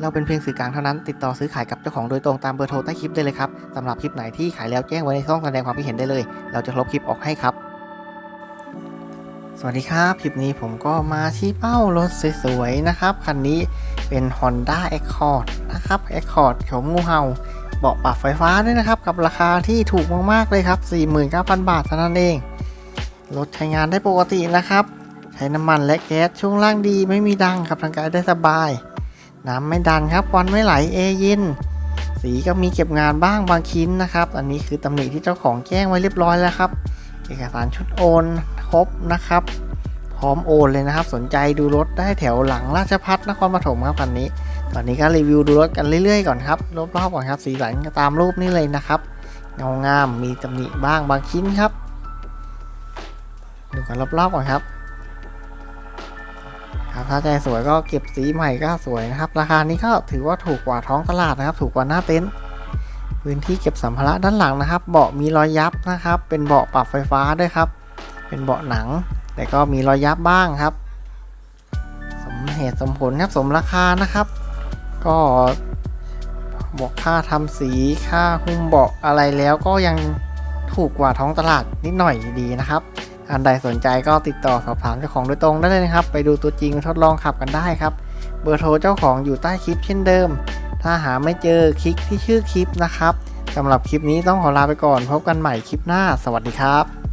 เราเป็นเพียงสื่อกลางเท่านั้น ติดต่อซื้อขายกับเจ้าของโดยตรงตามเบอร์โทรใต้คลิปได้เลยครับสำหรับคลิปไหนที่ขายแล้วแจ้งไว้ในช่องแสดงความคิดเห็นได้เลย เราจะลบคลิปออกให้ครับ สวัสดีครับ คลิปนี้ผมก็มาชี้เป้ารถสวยๆนะครับ คันนี้เป็น Honda Accord นะครับ Accord โฉมงูเห่าเบาะปรับไฟฟ้าด้วยนะครับ กับราคาที่ถูกมากๆเลยครับ 49,000 บาทเท่านั้นเอง รถใช้งานได้ปกตินะครับ ใช้น้ำมันและแก๊สช่วงล่างดีไม่มีดังขับทางไกลได้สบาย น้ำไม่ดันครับควันไม่ไหลเอเย็นสีก็มีเก็บงานบ้างบางชิ้นนะครับ อันนี้คือตำหนิที่เจ้าของแจ้งไว้เรียบร้อยแล้วครับ เอกสารชุดโอนครบนะครับ พร้อมโอนเลยนะครับ สนใจดูรถได้แถวหลังราชพัฒนครปฐมครับคันนี้ ตอนนี้ก็รีวิวดูรถกันเรื่อยๆก่อนครับรอบๆก่อนครับ สีสันตามรูปนี้เลยนะครับเงางามมีตำหนิบ้างบางชิ้นครับ ดูกันรอบๆก่อนครับ ครับถ้าใจสวยก็เก็บสีใหม่ก็สวยนะครับ ราคานี้ก็ถือว่าถูกกว่าท้องตลาดนะครับ ถูกกว่าหน้าเต็นท์พื้นที่เก็บสัมภาระด้านหลังนะครับ เบาะมีรอยยับนะครับ เป็นเบาะปรับไฟฟ้าด้วยครับ เป็นเบาะหนัง แต่ก็มีรอยยับบ้างครับ สมเหตุสมผลครับสมราคานะครับ ก็บอกค่าทำสีค่าหุ้มเบาะอะไรแล้วก็ยังถูกกว่าท้องตลาดนิดหน่อยดีนะครับ อันใดสนใจก็ติดต่อสอบถามเจ้าของโดยตรงได้เลยนะครับ ไปดูตัวจริงทดลองขับกันได้ครับ เบอร์โทรเจ้าของอยู่ใต้คลิปเช่นเดิม ถ้าหาไม่เจอคลิกที่ชื่อคลิปนะครับสำหรับคลิปนี้ต้องขอลาไปก่อน พบกันใหม่คลิปหน้า สวัสดีครับ